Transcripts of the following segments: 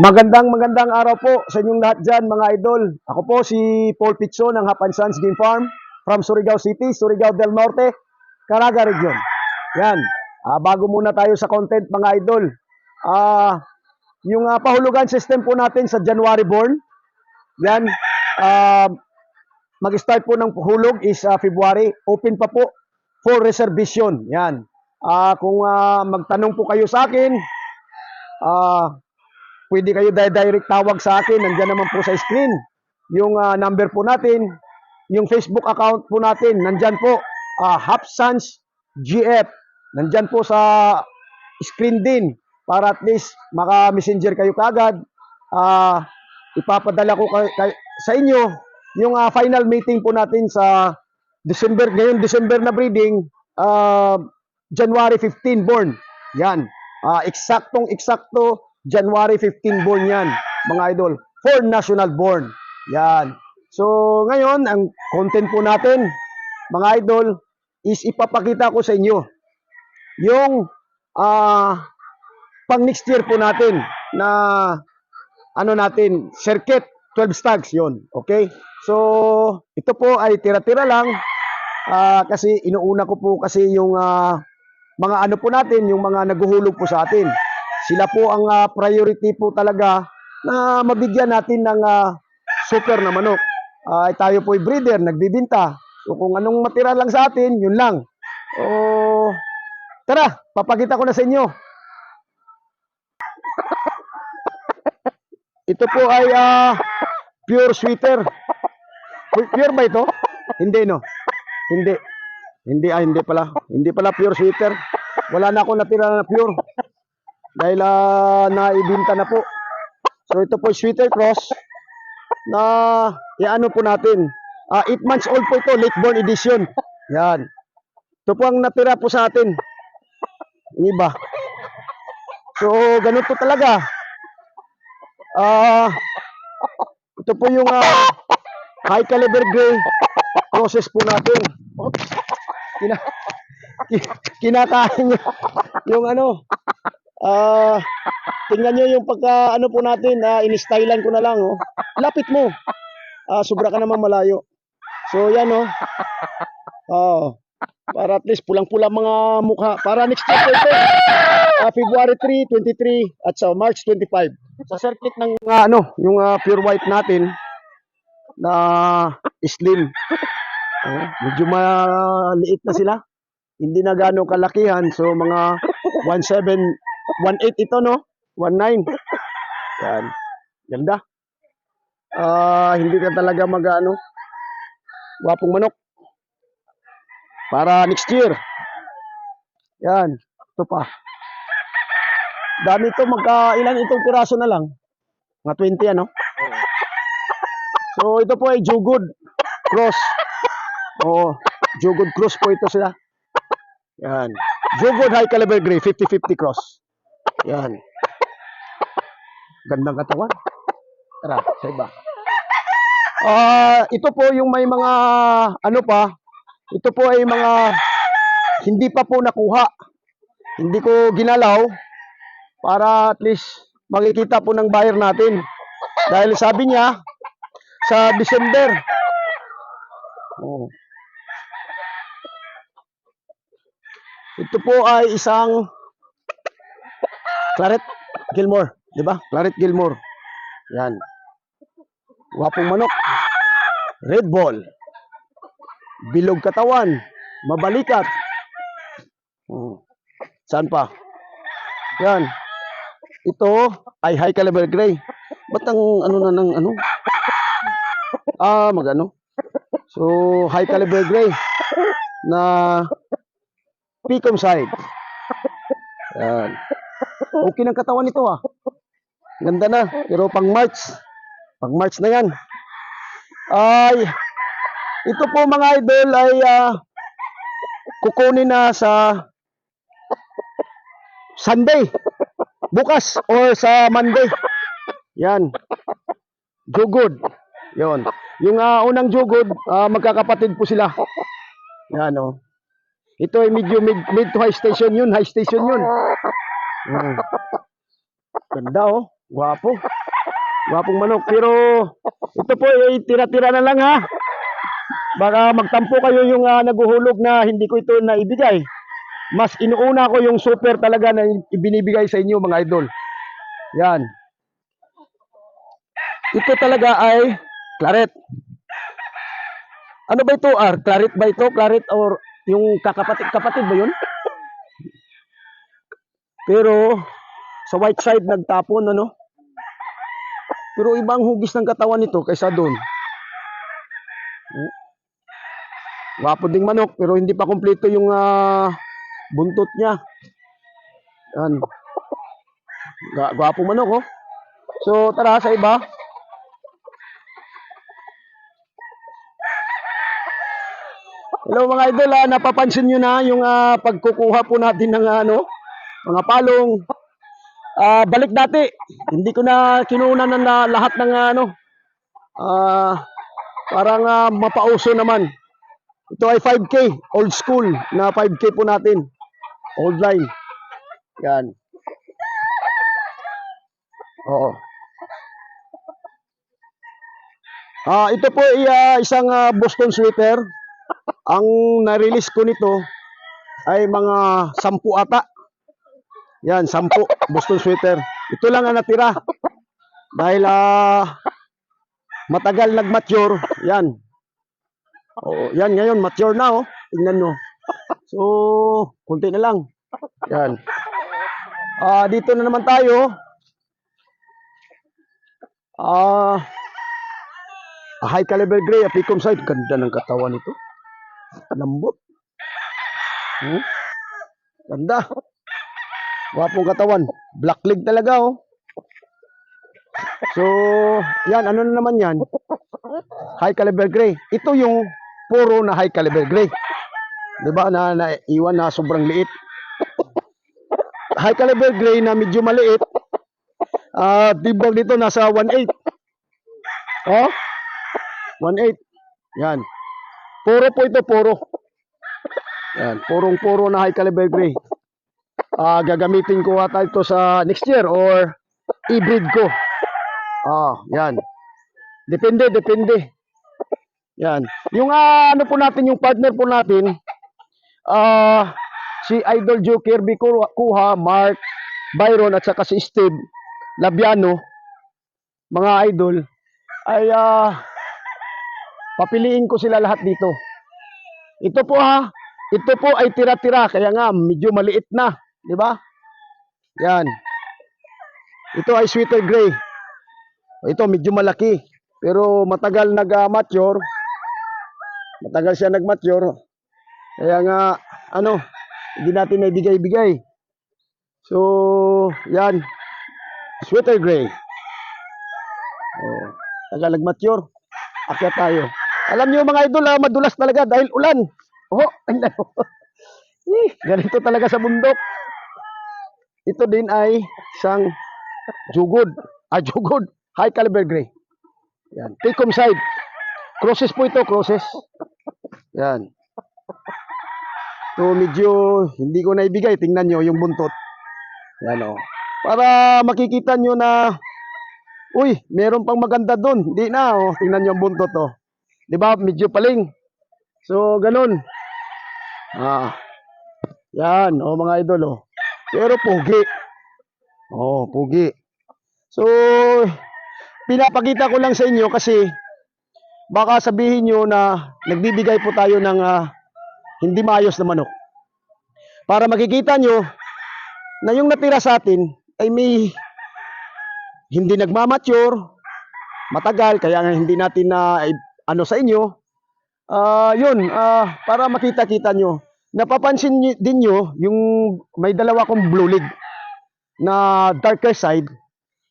Magandang magandang araw po sa inyong lahat dyan mga idol. Ako po si Paul Pitso ng Hapan Sons Game Farm from Surigao City, Surigao del Norte, Caraga Region. Yan. Ah, bago muna tayo sa content mga idol. Ah, yung ah, pahulugan system po natin sa January born. Yan. Ah, mag-start po ng hulog is ah, February. Open pa po for reservation. Yan. Ah, kung ah, magtanong po kayo sa akin, ah, pwede kayo di- direct tawag sa akin. Nandiyan naman po sa screen. Yung ah, number po natin, yung Facebook account po natin, nandyan po, uh, Hapsans GF. Nandyan po sa screen din para at least maka-messenger kayo kagad. Ah, ipapadala ko kay, kay- sa inyo yung ah, final meeting po natin sa December, ngayon December na breeding, ah, January 15 born. Yan. Ah, eksaktong eksakto January 15 born yan, mga idol. For national born. Yan. So, ngayon, ang content po natin, mga idol, is ipapakita ko sa inyo yung ah pang next year po natin na ano natin, circuit 12 stags yon Okay? So, ito po ay tira-tira lang ah, kasi inuuna ko po kasi yung ah, mga ano po natin, yung mga naguhulog po sa atin. Sila po ang ah, priority po talaga na mabigyan natin ng ah, super na manok. Ay tayo po ay breeder, nagbibinta. So kung anong matira lang sa atin, yun lang. O tara, papakita ko na sa inyo. Ito po ay ah, pure sweeter. Pu- Pure ba ito? Hindi no. Hindi. Hindi ah, hindi pala. Hindi pala pure sweeter. Wala na ako natira na pure. Dahil ah, naibinta na po. So ito po sweeter cross na iano po natin. Ah, 8 months old po ito, late born edition. Yan. Ito po ang natira po sa atin. Yung iba. So, ganito talaga. Ah, ito po yung ah, high caliber gray process po natin. Oops. Kina, ki- kinakain niya yung ano. Ah, tingnan nyo yung pagka ano po natin, ah, in-stylean ko na lang, oh. Lapit mo. Ah, sobra ka naman malayo. So, yan, oh. Oh. Para at least pulang-pula mga mukha. Para next year ito. Ah, February 3, 23 at sa March 25. Sa circuit ng ah, ano, yung ah, pure white natin na slim. Oh, medyo maliit na sila. Hindi na gano'ng kalakihan. So, mga 17, 18 ito, no? 19. Yan. Ganda. Ah, hindi ka talaga mag-ano. Wapong manok. Para next year. Yan. Ito pa. Dami ito. Magka, ilan itong piraso na lang? Mga 20, ano? So, ito po ay Jugod Cross. Oo. Jugod Cross po ito sila. Yan. Jugod High Caliber Gray, 50-50 cross. Yan. Gandang katawan. Tara, sa iba. Ah, ito po yung may mga ano pa. Ito po ay mga hindi pa po nakuha. Hindi ko ginalaw para at least makikita po ng buyer natin. Dahil sabi niya sa December. Oh. Ito po ay isang Claret Gilmore, di ba? Claret Gilmore. Yan. Wapong manok. Red ball. Bilog katawan. Mabalikat. Hmm. Saan pa? Yan. Ito ay high caliber gray. Ba't ang ano na ng ano? Ah, magano. So, high caliber gray na Picom side. Yan. Okay ng katawan nito ah. Ganda na. Pero pang March. Pang March na yan. Ay, ito po mga idol ay ah, kukunin na sa Sunday. Bukas or sa Monday. Yan. Jugod. Yon. Yung ah, unang jugod, ah, magkakapatid po sila. Yan oh. Ito ay medyo mid, mid to high station yun. High station yun. Ganda oh. Gwapo. Gwapong manok. Pero ito po ay tira-tira na lang ha. Baka magtampo kayo yung ah, naguhulog na hindi ko ito naibigay. Mas inuuna ko yung super talaga na ibinibigay sa inyo mga idol. Yan. Ito talaga ay claret. Ano ba ito, R? Claret ba ito? Claret or yung kakapatid kapatid ba yun? Pero sa white side nagtapon ano? Pero ibang hugis ng katawan nito kaysa doon. Wapo ding manok pero hindi pa kumpleto yung ah, buntot niya. Yan. Gwapo manok oh. So tara sa iba. Hello mga idol, ah, napapansin nyo na yung ah, pagkukuha po natin ng ano, mga palong. Ah, balik dati. Hindi ko na kinunan ng ah, lahat ng ano. Ah, parang ah, mapauso naman. Ito ay 5K, old school na 5K po natin. Old line. Yan. Oo. Ah, ito po ay ah, isang ah, Boston sweater. Ang na-release ko nito ay mga sampu ata. Yan, sampu. Boston sweater. Ito lang ang natira. Dahil ah, matagal nag-mature. Yan. Oo, yan ngayon, mature na oh. Tingnan nyo. So, kunti na lang. Yan. Ah, dito na naman tayo. Ah, high caliber gray, apicum side. Ganda ng katawan nito. Lambot. Hmm? Ganda. Wapong katawan. Black leg talaga, oh. So, yan. Ano na naman yan? High caliber gray. Ito yung puro na high caliber gray. 'Di ba na naiwan na sobrang liit. High caliber gray na medyo maliit. Ah, tibag dito nasa 1.8. Oh? 1.8. Yan. Puro po ito, puro. Yan, purong-puro na high caliber gray. Ah, gagamitin ko ata ito sa next year or i-breed ko. Ah, yan. Depende, depende. Yan. Yung ah, ano po natin, yung partner po natin, ah, si Idol Joe Kirby Ku- Kuha, Mark, Byron, at saka si Steve Labiano, mga idol, ay ah, papiliin ko sila lahat dito. Ito po ha, ito po ay tira-tira, kaya nga medyo maliit na, di ba? Yan. Ito ay sweeter gray. Ito medyo malaki, pero matagal nag-mature. Matagal siya nag-mature. Kaya nga, ano, hindi natin naibigay-bigay. So, yan. Sweater gray. Oh, tagal nag-mature. Akyat tayo. Alam niyo mga idol, ah, madulas talaga dahil ulan. Oh, mo. Eh, ganito talaga sa bundok. Ito din ay isang jugod. Ah, jugod. High caliber gray. Yan. Picom side. Crosses po ito, crosses. Yan. So, medyo hindi ko naibigay. Tingnan nyo yung buntot. Yan o. Para makikita nyo na, uy, meron pang maganda doon. Hindi na, oh. Tingnan nyo ang buntot, oh. Di ba? Medyo paling. So, ganun. Ah. Yan, oh, mga idol, oh. Pero pugi. Oh, pugi. So, pinapakita ko lang sa inyo kasi baka sabihin nyo na nagbibigay po tayo ng ah, hindi maayos na manok. Para makikita nyo na yung natira sa atin ay may hindi nagmamature, matagal, kaya nga hindi natin na i- ano sa inyo. Ah, yun, ah, para makita-kita nyo. Napapansin din nyo yung may dalawa kong blue leg na darker side.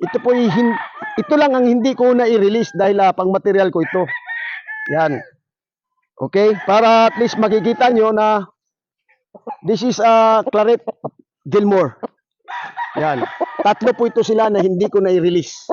Ito po hin- ito lang ang hindi ko na i-release dahil ah, pang material ko ito. Yan. Okay? Para at least makikita nyo na this is a Claret Gilmore. Yan. Tatlo po ito sila na hindi ko na i-release.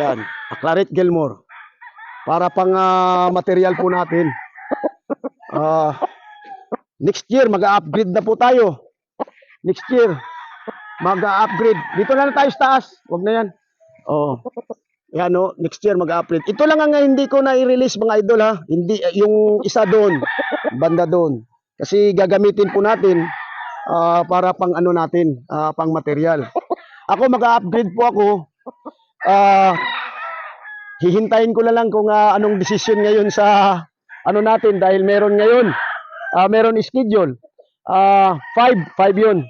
Yan. A Claret Gilmore. Para pang ah, material po natin. Ah, next year, mag-upgrade na po tayo. Next year. mag-upgrade. Dito na lang tayo sa taas. Huwag na yan. Oo. Yan no, next year mag-upgrade. Ito lang ang hindi ko na i-release mga idol ha. Hindi eh, yung isa doon, banda doon. Kasi gagamitin po natin ah, para pang ano natin, ah, pang material. Ako mag-upgrade po ako. Ah, hihintayin ko na lang kung ah, anong decision ngayon sa ano natin dahil meron ngayon ah, meron schedule. Ah, 5, 5 yun.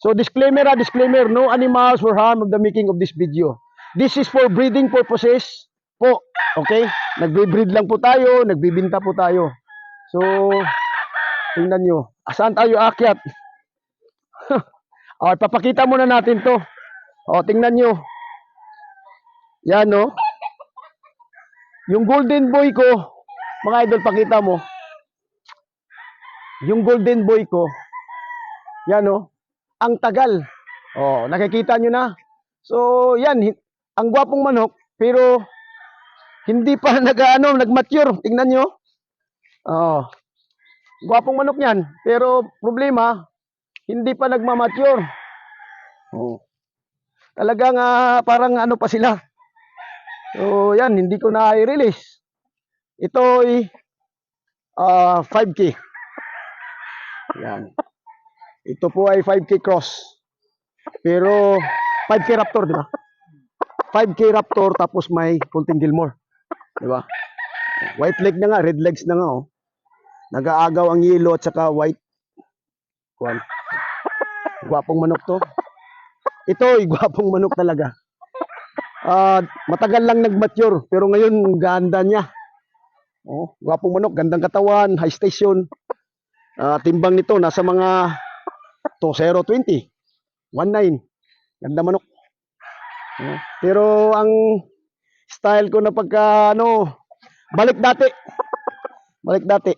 So disclaimer ah, disclaimer, no animals were harmed of the making of this video. This is for breeding purposes po. Okay? Nagbe-breed lang po tayo, nagbibinta po tayo. So, tingnan nyo. Asaan tayo akyat? okay, papakita muna natin to. O, tingnan nyo. Yan, no? Yung golden boy ko, mga idol, pakita mo. Yung golden boy ko, yan, no? Ang tagal. Oh, nakikita nyo na. So, yan, ang gwapong manok, pero hindi pa nag-ano, nag-mature. Tingnan nyo. Oh. Gwapong manok yan, pero problema, hindi pa nagmamature. Oh. Talagang ah, parang ano pa sila. So, yan, hindi ko na i-release. Ito ay ah, 5K. Yan. Ito po ay 5K cross. Pero 5K Raptor, di ba? 5K Raptor tapos may kunting Gilmore. Di ba? White leg na nga, red legs na nga oh. Nag-aagaw ang yellow at saka white. Kwan. Gwapong manok to. Ito ay gwapong manok talaga. Ah, matagal lang nag-mature pero ngayon ganda niya. Oh, gwapong manok, gandang katawan, high station. Ah, timbang nito nasa mga 2020. 19. Ganda manok. Oh, pero ang style ko na pagka ano, balik dati. Balik dati.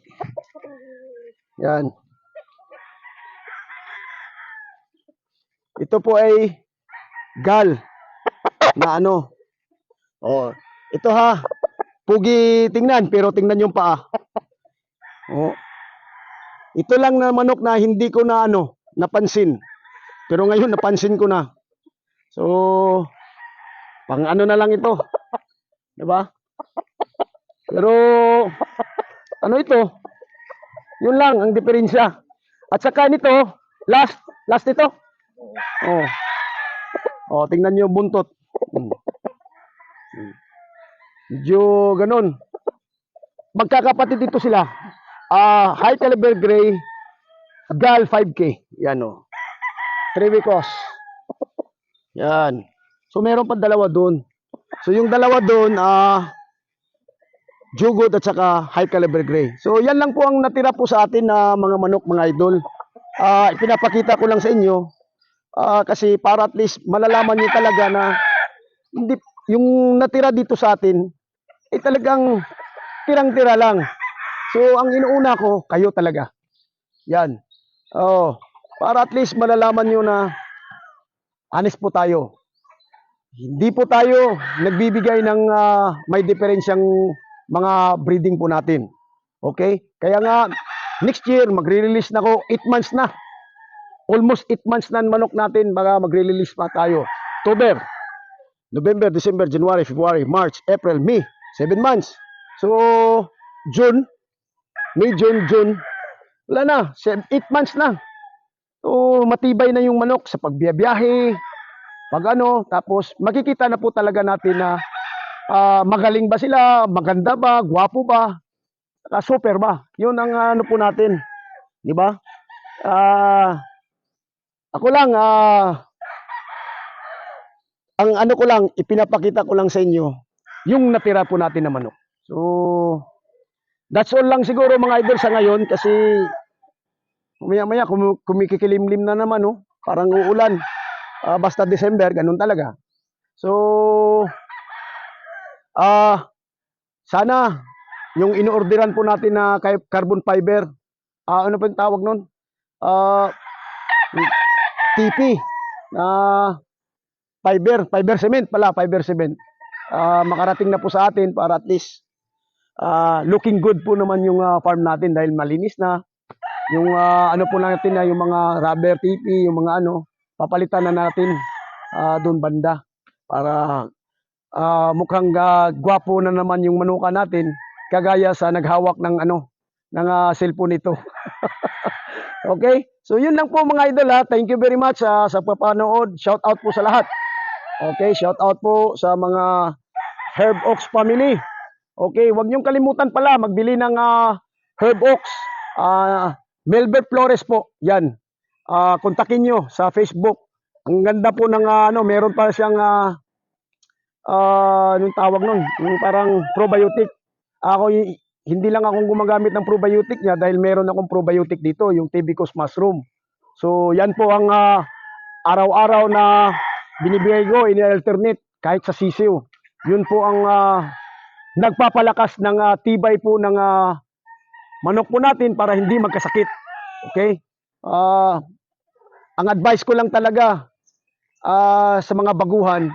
Yan. Ito po ay gal na ano. Oh, ito ha. Pugi tingnan pero tingnan yung paa. Oh. Ito lang na manok na hindi ko na ano, napansin. Pero ngayon napansin ko na. So, pang ano na lang ito. 'Di ba? Pero ano ito? Yun lang ang diferensya. At saka nito, last, last ito. Oh. Oh, tingnan niyo buntot. Hmm. Hmm. Medyo ganun. Magkakapatid ito sila. Ah, high caliber gray, gal 5K. Yan oh. 3 weekos. Yan. So meron pa dalawa doon. So yung dalawa doon, ah, Jugod at saka high caliber gray. So yan lang po ang natira po sa atin na mga manok mga idol. Ah, ipinapakita ko lang sa inyo ah, kasi para at least malalaman niyo talaga na hindi yung natira dito sa atin ay talagang tirang-tira lang. So ang inuuna ko kayo talaga. Yan. Oh, para at least malalaman niyo na honest po tayo. Hindi po tayo nagbibigay ng ah, may diferensyang mga breeding po natin. Okay? Kaya nga, next year, magre-release na ako, 8 months na. Almost 8 months na manok natin, baka magre-release pa tayo. October, November, December, January, February, March, April, May. 7 months. So, June, May, June, June, wala na, 8 months na. So, matibay na yung manok sa pagbiyabiyahe, pag ano, tapos makikita na po talaga natin na ah, magaling ba sila, maganda ba, gwapo ba, saka super ba. Yun ang ano po natin. Di ba? Ah, ako lang, ah, ang ano ko lang, ipinapakita ko lang sa inyo, yung natira po natin na manok. So, that's all lang siguro mga idol sa ngayon kasi maya-maya kum kumikikilimlim na naman, no? Parang uulan. Ah, basta December, ganun talaga. So, ah, sana yung inuorderan po natin na carbon fiber, ah, ano pa yung tawag nun? Ah, TP, na fiber, fiber cement pala, fiber cement. Ah, makarating na po sa atin para at least ah, looking good po naman yung ah, farm natin dahil malinis na. Yung ah, ano po natin na yung mga rubber TP, yung mga ano, papalitan na natin ah, doon banda para ah, mukhang ah, gwapo na naman yung manuka natin kagaya sa naghawak ng ano ng ah, cellphone nito. okay? So yun lang po mga idol ha. Thank you very much ah, sa papanood. Shout out po sa lahat. Okay, shout out po sa mga Herb Oaks family. Okay, wag niyong kalimutan pala magbili ng ah, Herb Oaks. Ah, Melbert Flores po. Yan. Ah, kontakin niyo sa Facebook. Ang ganda po ng ah, ano, meron pa siyang ah ah, anong tawag nun? Yung parang probiotic. Ako hindi lang akong gumagamit ng probiotic niya dahil meron akong probiotic dito, yung Tibicus mushroom. So, yan po ang ah, araw-araw na binibigay ko, ini-alternate kahit sa sisiw. Yun po ang ah, nagpapalakas ng ah, tibay po ng ah, manok po natin para hindi magkasakit. Okay? Ah, ang advice ko lang talaga ah, sa mga baguhan,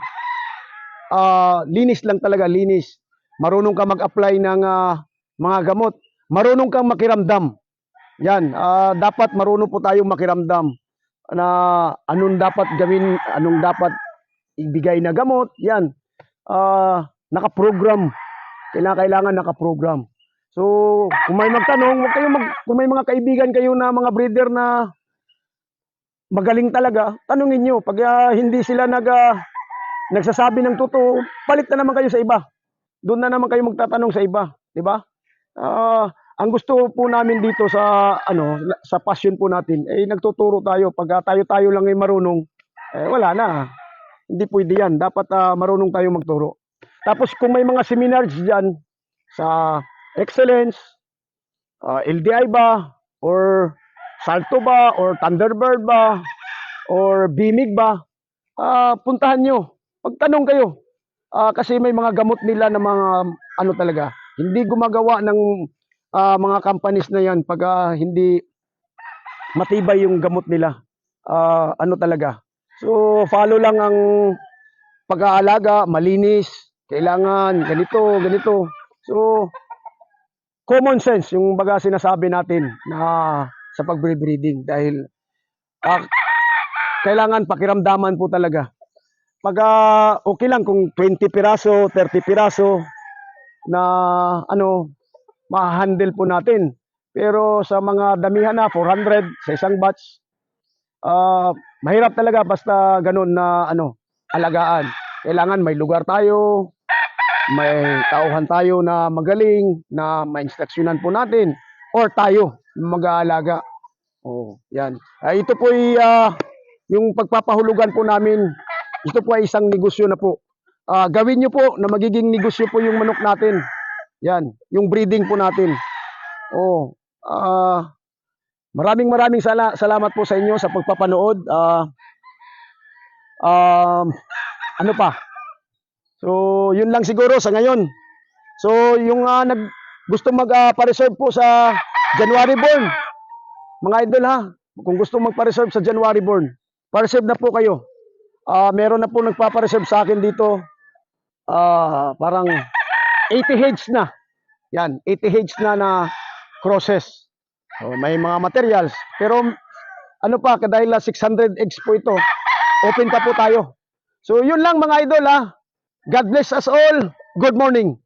ah, linis lang talaga, linis. Marunong ka mag-apply ng ah, mga gamot. Marunong kang makiramdam. Yan, ah, dapat marunong po tayong makiramdam na anong dapat gawin, anong dapat ibigay na gamot. Yan, ah, naka-program. Kailangan naka-program. So, kung may magtanong, wag kayong mag, kung may mga kaibigan kayo na mga breeder na magaling talaga, tanungin nyo. Pag ah, hindi sila nag, ah, nagsasabi ng totoo, palit na naman kayo sa iba. Doon na naman kayo magtatanong sa iba, di ba? Ah, ang gusto po namin dito sa ano, sa passion po natin, eh nagtuturo tayo. Pag ah, tayo-tayo lang ay marunong, eh wala na. Hindi pwede yan. Dapat ah, marunong tayo magturo. Tapos kung may mga seminars diyan sa Excellence, ah, LDI ba, or Salto ba, or Thunderbird ba, or Bimig ba, ah, puntahan nyo. Pagtanong kayo. Ah, kasi may mga gamot nila na mga ano talaga, hindi gumagawa ng ah, mga companies na yan pag ah, hindi matibay yung gamot nila. Ah, ano talaga. So, follow lang ang pag-aalaga, malinis, kailangan ganito, ganito. So, common sense yung baga sinasabi natin na sa pag-breeding dahil ah, kailangan pakiramdaman po talaga. Pag ah, okay lang kung 20 piraso, 30 piraso na ano ma-handle po natin. Pero sa mga damihan na 400 sa isang batch, ah, mahirap talaga basta ganun na ano alagaan. Kailangan may lugar tayo, may tauhan tayo na magaling na ma-instructionan po natin or tayo mag-aalaga. Oh, yan. Ah, ito po ay ah, yung pagpapahulugan po namin. Ito po ay isang negosyo na po. Ah, gawin niyo po na magiging negosyo po yung manok natin. Yan, yung breeding po natin. Oh, ah maraming maraming sala- salamat po sa inyo sa pagpapanood. Ah um, ano pa? So, yun lang siguro sa ngayon. So, yung ah, nag gusto mag-pa-reserve po sa January born, mga idol ha, kung gusto magpa-reserve sa January born, pa-reserve na po kayo. Ah, meron na po nagpapa-reserve sa akin dito. Ah, parang 80 heads na. Yan, 80 heads na na crosses. So, may mga materials. Pero ano pa, dahil ah, 600 eggs po ito, open pa po tayo. So, yun lang mga idol ha. God bless us all. Good morning.